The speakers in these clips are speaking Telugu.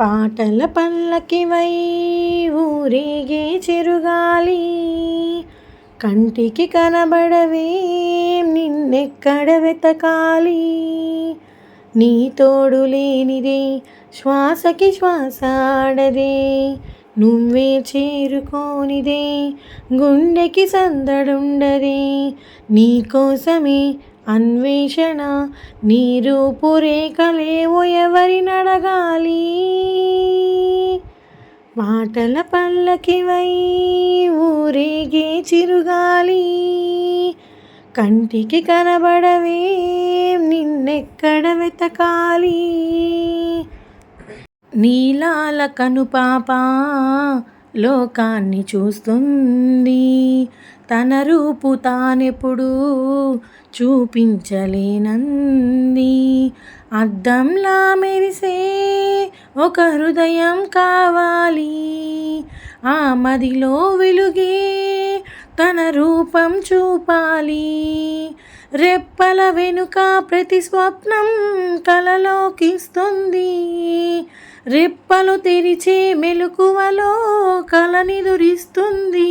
పాటల పల్లకివై ఊరిగే చిరుగాలి. కంటికి కనబడవే నిన్నెక్కడ వెతకాలి. నీ తోడు లేనిదే శ్వాసకి శ్వాస ఆడదే. నువ్వే చేరుకోనిదే గుండెకి సందడుండదే. నీకోసమే అన్వేషణ నీ రూపురేఖలేవో ఎవరినడగాలి మాటల పల్లకివై ఊరేగే చిరుగాలి. కంటికి కనబడవే నిన్నెక్కడ వెతకాలి? నీలాల కనుపాపా లోకాన్ని చూస్తుంది. తన రూపు తానెప్పుడు చూపించలేనంది. అద్దంలా మెరిసే ఒక హృదయం కావాలి. ఆ మదిలో వెలుగే తన రూపం చూపాలి. రెప్పల వెనుక ప్రతి స్వప్నం కలలోకిస్తుంది రెప్పలు తెరిచే మెలకువలో కలనిదురిస్తుంది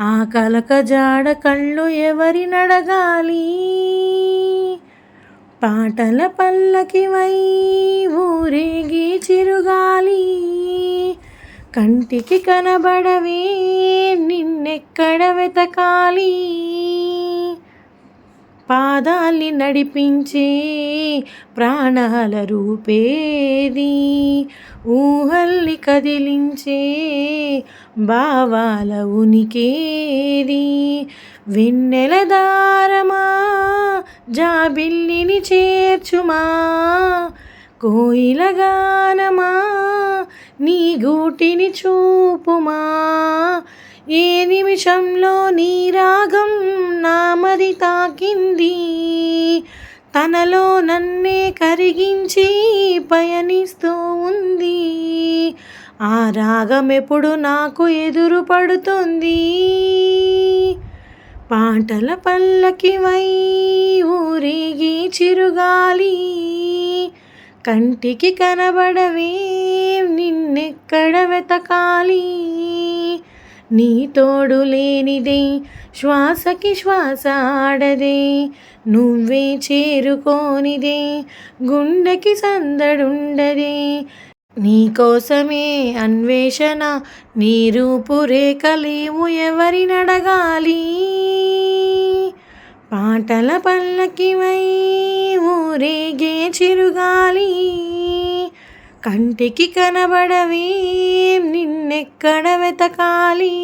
ఆ కలక జాడ కళ్ళు ఎవరి నడగాలి? పాటల పల్లకివై ఊరేగి చిరుగాలి. కంటికి కనబడవే నిన్నెక్కడ వెతకాలి? పాదాల్ని నడిపించే ప్రాణాల రూపేది. ఊహల్ని కదిలించే భావాల ఉనికేది. వెన్నెల దారమా జాబిల్లిని చేర్చుమా కోయిలగానమా నీ గూటిని చూపుమా ఏ నిమిషంలో నీ రాగం నామది తాకింది. తనలో నన్నే కరిగించి పయనిస్తూ ఉంది. ఆ రాగం ఎప్పుడు నాకు ఎదురు పడుతుంది. పాటల పల్లకివై ఊరేగి చిరుగాలి. కంటికి కనబడవే నిన్నెక్కడ వెతకాలి. నీ తోడు లేనిదే శ్వాసకి శ్వాస ఆడదే నువ్వే చేరుకోనిదే గుండెకి సందడుండదే. నీకోసమే అన్వేషణ నీ రూపురేఖలేము ఎవరినడగాలి పాటల పల్లకివై ఊరేగే చిరుగాలి. కంటికి కనబడవి నిన్నెక్కడ వెతకాలి?